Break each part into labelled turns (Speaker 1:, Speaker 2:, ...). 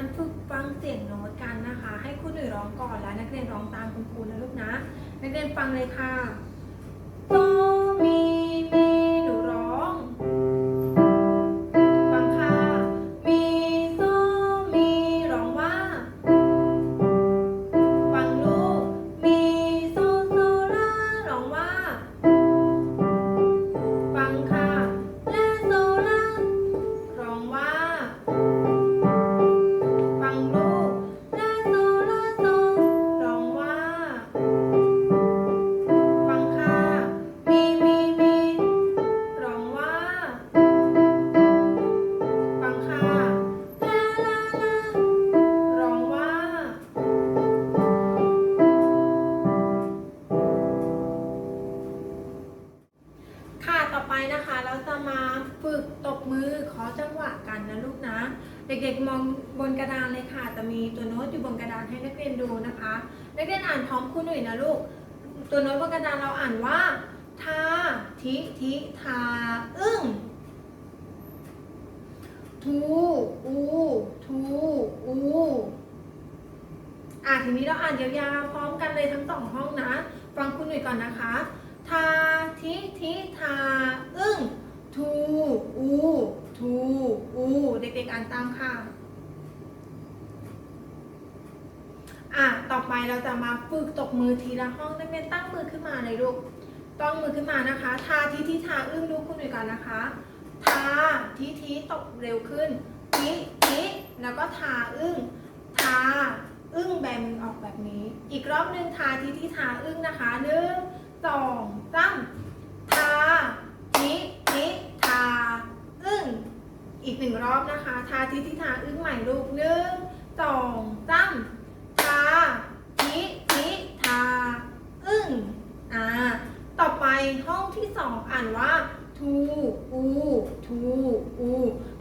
Speaker 1: การฝึกฟังเสียงโน้ตกันนะคะ ให้คุณหนุ่ยร้องก่อนแล้วนักเรียนร้องตามคุณครูนะลูกนะ นักเรียนฟังเลยค่ะ ค่ะจะมีตัวโน้ตอยู่บนกระดานให้นักเรียนดูนะคะ นักเรียนอ่านพร้อมครูหน่อยนะลูก ตัวโน้ตบนกระดานเราอ่านว่าทาทิทิทาอึ้งทูอูทูอูอะทีนี้เราอ่านยาวๆพร้อมกันเลยทั้งสองห้องนะ ฟังคุณหน่อยก่อนนะคะทาทิทิทาอึ้งทูอูทูอูเด็กๆอ่านตามค่ะ อะต่อไปเราจะมาฝึกตบมือทีละห้องนักเรียนตั้งมือขึ้นมาเลยลูกต้องมือขึ้นมานะคะ ทาทิทิทาอึ้งดูกคุณหน่อยก่อนนะคะ ทาทิทิตบเร็วขึ้นทิทิแล้วก็ทาอึ้ง ทาอึ้งแบมือออกแบบนี้ อีกรอบหนึ่งทาทิทิทาอึ้งนะคะหนึ่งสองสามทาทิทิทาอึ้ง อีกหนึ่งรอบนะคะ ทาทิทิทาอึ้งใหม่ลูกหนึ่งสองสามทา ทิ ทิ ทา อึ้ง อ่า ต่อไปห้องที่สองอ่านว่า ทู อู ทูอู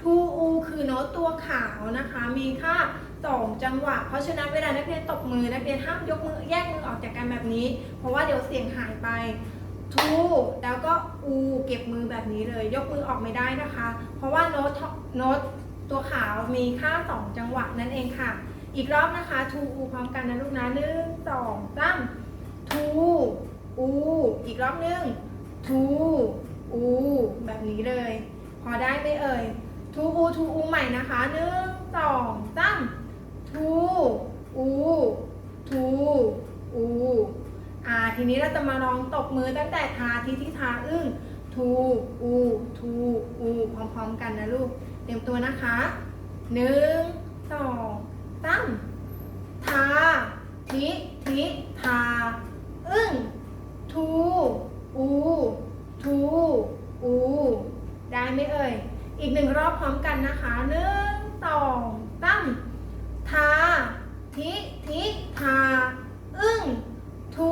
Speaker 1: ทูอูคือโน้ตตัวขาวนะคะ มีค่าสองจังหวะ เพราะฉะนั้นเวลานักเรียนตบมือนักเรียนห้ามยกมือแยกมือออกจากกันแบบนี้ เพราะว่าเดี๋ยวเสียงหายไปทูแล้วก็อูเก็บมือแบบนี้เลย ยกมือออกไม่ได้นะคะ เพราะว่าโน้ตโน้ตตัวขาวมีค่าสองจังหวะนั่นเองค่ะ อีกรอบนะคะทูอูพร้อมกันนะลูกนะหนึ่งสองสามทูอูอีกรอบหนึ่งทูอูแบบนี้เลย อได้ไหมเอ่ยทูอูทูอูใหม่นะคะหนึ่งสองสามทูอูทูอูอ่าทีนี้เราจะมาลองตบมือตั้งแต่ทาที่ที่ทาอึ้งทูอูทูอูพร้อมๆกันนะลูกเตรียมตัวนะคะหนึ่งสองสามทาทิา อึ้ง ทู อู ทู อู ได้ไหมเอ่ย อีกหนึ่ง พร้อมกันนะคะหนึ่งสองสามทา ทิ ทิ ทา อึ้ง ทู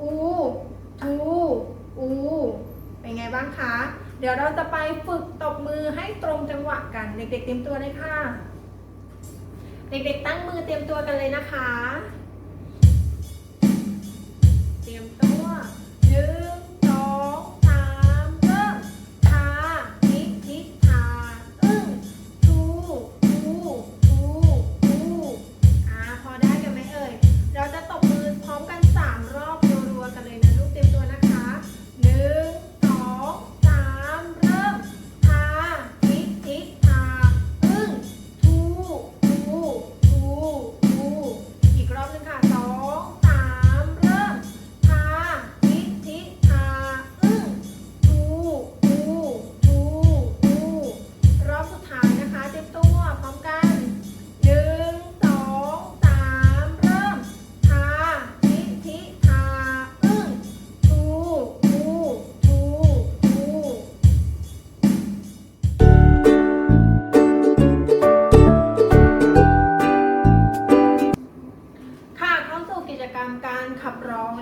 Speaker 1: อู ทู อู เป็นไงบ้างคะ เดี๋ยวเราจะไปฝึกตบมือให้ตรงจังหวะกัน เด็กๆเตรียมตัวเลยค่ะ เด็กๆตั้งมือเตรียมตัวกันเลยนะคะ เตรียม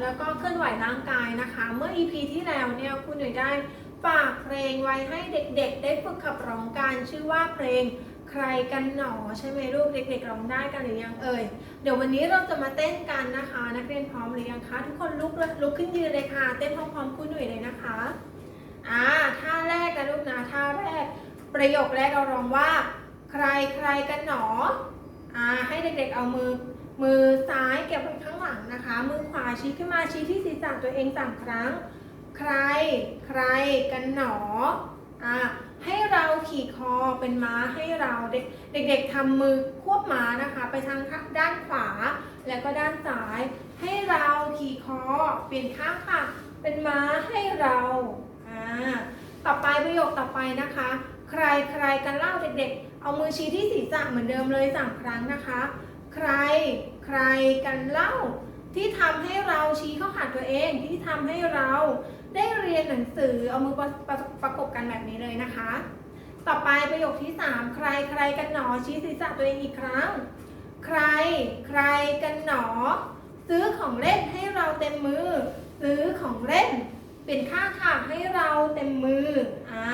Speaker 1: แล้วก็เคลื่อนไหวร่างกายนะคะ เมื่อ EP ที่แล้วเนี่ยคุณหนุ่ยได้ฝากเพลงไว้ให้เด็กๆ ได้ฝึกขับร้องกันชื่อว่าเพลงใครกันหนอใช่ไหมลูกเด็กๆร้องได้กันหรือยังเอ่ยเดี๋ยววันนี้เราจะมาเต้นกันนะคะ นักเรียนพร้อมหรือยังคะ ทุกคนลุกลุกขึ้นยืนเลยค่ะ เต้นพร้อมๆคุณหนุ่ยเลยนะคะอ่าท่าแรกนะลูกนะท่าแรก ประโยคแรกเราร้องว่า ใครใครกันหนออ่าให้เด็กๆเอามือมือซ้ายเก็บไว้ข้างห ลังนะคะ มือขวาชี้ขึ้นมาชี้ที่ศีรษะตัวเองสามครั้ง ใคร ใครกันหนออ่าให้เราขี่คอเป็นม้าให้เราเด็กๆทำมือควบม้านะคะ ไปทางด้านขวา แล้วก็ด้านซ้าย ให้เราขี่คอเปลี่ยนข้างค่ะ เป็นม้าให้เราอ่าต่อไปประโยคต่อไปนะคะ ใครใครกันเล่าเด็กๆ เอามือชี้ที่ศีรษะเหมือนเดิมเลยสามครั้งนะคะ ใคร รกันเล่า ที่ทำให้เราชี้เข้าหาตัวเองที่ทำให้เราได้เรียนหนังสือเอามือประประประกบกันแบบนี้เลยนะคะ ต่อไปประโยคที่ 3 ใครใครกันหนอชี้ศีรษะตัวเองอีกครั้ง ใครใครกันหนอ ซื้อของเล่นให้เราเต็มมือ ซื้อของเล่น เป็นค่าค่ะให้เราเต็มมืออ่า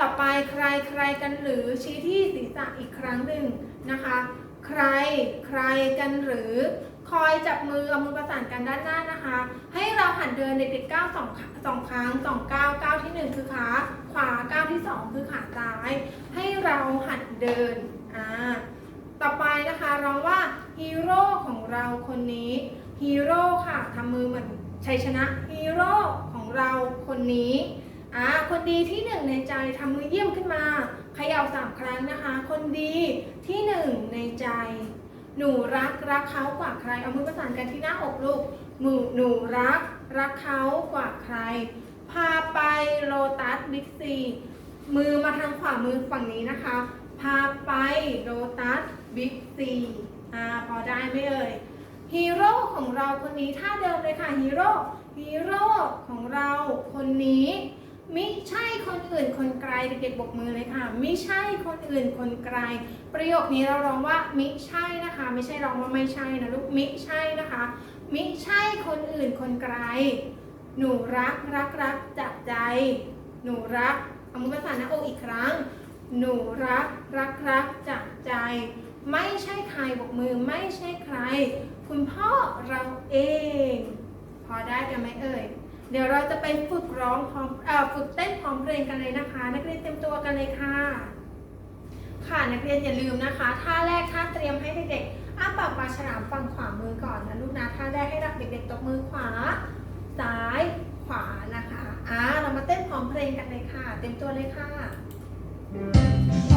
Speaker 1: ต่อไปใครใครกันหรือชี้ที่ศีรษะอีกครั้งหนึ่งนะคะ ใคร ใครกันหรือ คอยจับมือเอามือประสานกันด้านหน้านะคะ ให้เราหันเดินเด็กๆก้าวสองสองครั้งสองก้าวก้าวที่หนึ่งคือขาขวาก้าวที่สองคือขาซ้าย ให้เราหันเดินอ่าต่อไปนะคะร้องว่าฮีโร่ของเราคนนี้ฮีโร่ค่ะทำมือเหมือนชัยชนะฮีโร่ของเราคนนี้อ่าคนดีที่หนึ่งในใจทำมือเยี่ยมขึ้นมา ขย่าสามครั้งนะคะ คนดีที่หนึ่งในใจ หนูรักรักเขากว่าใคร เอามือประสานกันที่หน้าอกลูกหนูหนูรักรักเขากว่าใคร พาไปโลตัสบิ๊กซีมือมาทางขวามือฝั่งนี้นะคะ พาไปโลตัสบิ๊กซีอ่าพอได้ไหมเอ่ยฮีโร่ของเราคนนี้ท่าเดิมเลยค่ะฮีโร่ฮีโร่ของเราคนนี้ มิใช่คนอื่นคนไกลเด็กๆบกมือเลยค่ะมิใช่คนอื่นคนไกล ประโยคนี้เราร้องว่ามิใช่นะคะ ไม่ใช่ร้องว่าไม่ใช่นะลูกมิใช่นะคะมิใช่คนอื่นคนไกล หนูรักรักรักจากใจ หนูรักเอามือประสานหน้าอกอีกครั้ง หนูรักรักรักจากใจ ไม่ใช่ใครบกมือไม่ใช่ใคร คุณพ่อเราเอง พอได้กันไหมเอ่ย เดี๋ยวเราจะไปฝึกร้องพร้อมฝึกเต้นพร้อมเพลงกันเลยนะคะ นักเรียนเตรียมตัวกันเลยค่ะ ค่ะนักเรียนอย่าลืมนะคะท่าแรกท่าเตรียมให้เด็กๆอ้าปากปลาฉลามฝั่งขวามือก่อนนะลูกนะท่าแรกให้รับเด็กๆตบมือขวา ซ้ายขวานะคะอ่าเรามาเต้นพร้อมเพลงกันเลยค่ะ เต็มตัวเลยค่ะ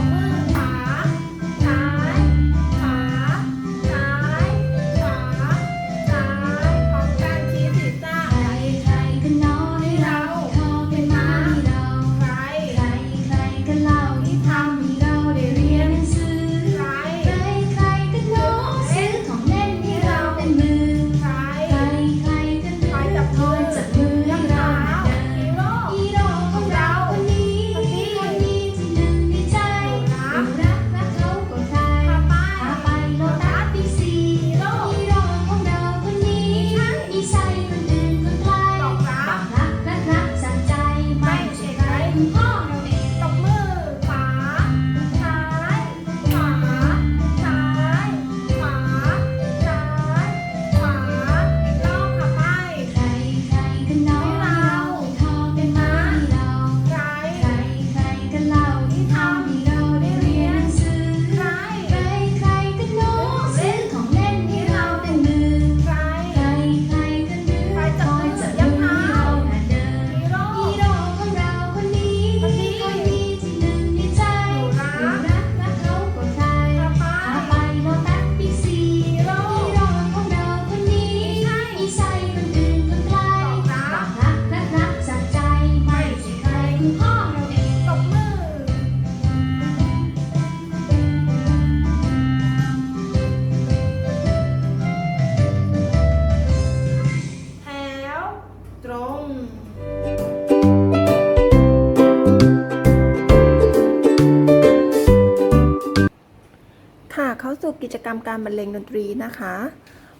Speaker 2: สู่กิ
Speaker 1: จ
Speaker 2: กรรมการ
Speaker 1: บร
Speaker 2: รเลงดนตรีนะ
Speaker 1: คะ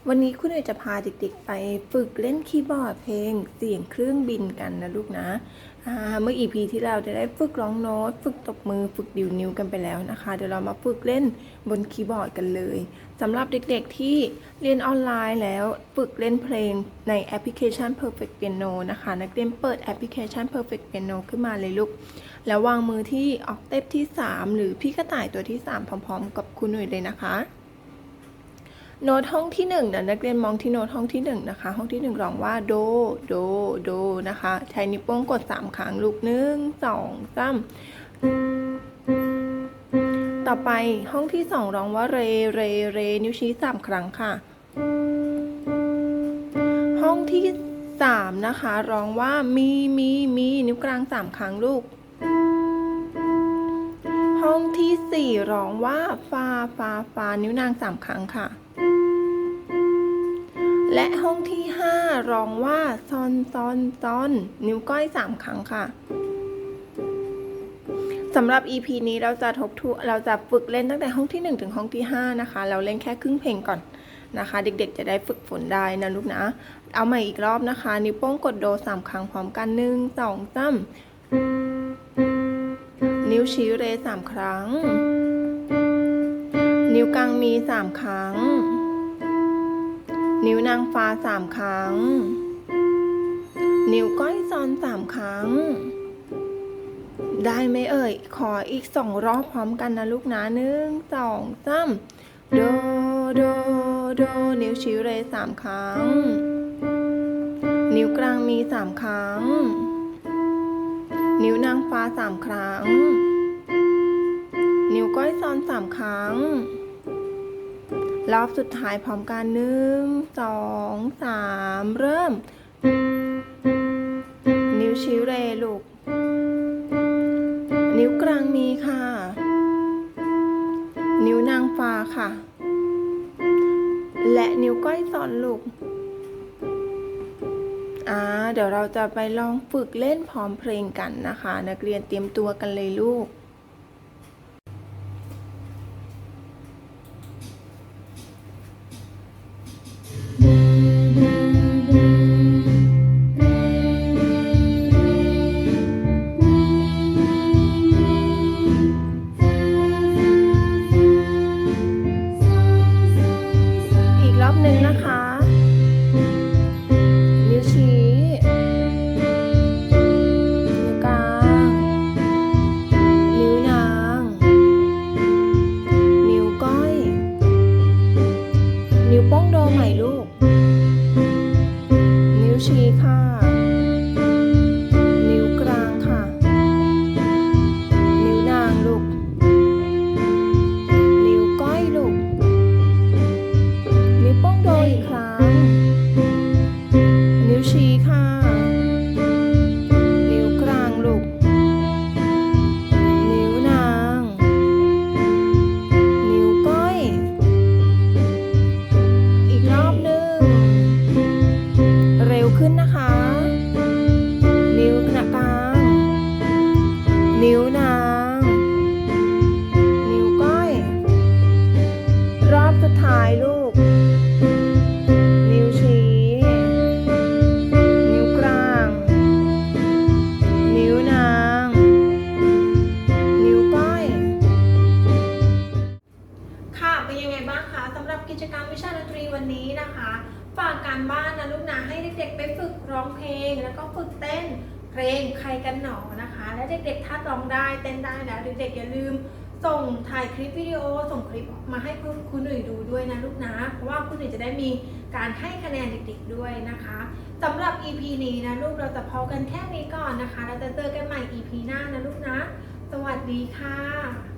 Speaker 1: วันนี้คุณเอ๋จะพาเด็กๆไปฝึกเล่นคีย์บอร์ดเพลงเสียงเครื่องบินกันนะลูกนะ เมื่อ EP ที่เราจะได้ฝึกร้องโน้ต ฝึกตบมือฝึกดิวนิ้วกันไปแล้วนะคะ เดี๋ยวเรามาฝึกเล่นบนคีย์บอร์ดกันเลยสำหรับเด็กๆที่เรียนออนไลน์แล้วฝึกเล่นเพลงในแอปพลิเคชัน Perfect Piano นะคะ นักเรียนเปิดแอปพลิเคชัน Perfect Piano ขึ้นมาเลยลูก แล้ววางมือที่ออกเทปที่ 3 หรือพี่กระต่ายตัวที่ 3 พร้อม ๆ กับคุณหนุ่ยเลยนะคะ โน้ตห้องที่1เดี๋ยวนักเรียนมองที่โน้ตห้องที่1นะคะ ห้องที่1ร้องว่าโด โด โดนะคะ ใช้นิ้วโป้งกด 3 ครั้งลูกหนึ่งสองสามต่อไปห้องที่ 2 ร้องว่าเร เร เร นิ้วชี้ 3 ครั้งค่ะ ห้องที่ 3 นะคะ ร้องว่ามีมีมีนิ้วกลาง 3 ครั้งลูก ห้องที่ 4 ร้องว่าฟาฟาฟานิ้วนาง 3 ครั้งค่ะ และห้องที่ 5ร้องว่าซอนซอนซอนนิ้วก้อย 3 ครั้งค่ะสำหรับ EP นี้เราจะทบทวนเราจะฝึกเล่นตั้งแต่ห้องที่ 1 ถึงห้องที่ 5 นะคะ เราเล่นแค่ครึ่งเพลงก่อนนะคะ เด็กๆ จะได้ฝึกฝนได้นะลูกนะ เอาใหม่อีกรอบนะคะ นิ้วโป้งกดโด 3 ครั้งพร้อมกัน 1 2 3 นิ้วชี้เรสามครั้ง นิ้วกลางมี 3 ครั้ง นิ้วนางฟ้าสามครั้ง นิ้วก้อยซ้อนสามครั้ง ได้ไหมเอ่ย ขออีกสองรอบพร้อมกันนะลูกนะหนึ่งสองสามโดโดโดนิ้วชี้เรสามครั้ง นิ้วกลางมีสามครั้ง นิ้วนางฟ้าสามครั้ง นิ้วก้อยซ้อนสามครั้ง รอบสุดท้ายพร้อมกันหนึ่งสองสามเริ่ม นิ้วชี้เรลูก นิ้วกลางมีค่ะ นิ้วนางฟ้าค่ะ และนิ้วก้อยซอนลูกอ่าเดี๋ยวเราจะไปลองฝึกเล่นพร้อมเพลงกันนะคะ นักเรียนเตรียมตัวกันเลยลูกายลูก นิ้วชี้ นิ้วกลาง นิ้วนาง นิ้วก้อยค่ะเป็นยังไงบ้างคะสำหรับกิจกรรมวิชาดนตรีวันนี้นะคะ ฝากการบ้านนะลูกนะให้เด็กๆไปฝึกร้องเพลง แล้วก็ฝึกเต้นเพลงใครกันหนอนะคะ และเด็กๆถ้าร้องได้เต้นได้แล้วเด็กๆอย่าลืม ส่งถ่ายคลิปวิดีโอส่งคลิปมาให้คุณคุณหนุ่ยดูด้วยนะลูกนะ เพราะว่าคุณหนุ่ยจะได้มีการให้คะแนนเด็กๆด้วยนะคะสำหรับ EP นี้นะลูกเราจะพอกันแค่นี้ก่อนนะคะ เราจะเจอกันใหม่ EP หน้านะลูกนะ สวัสดีค่ะ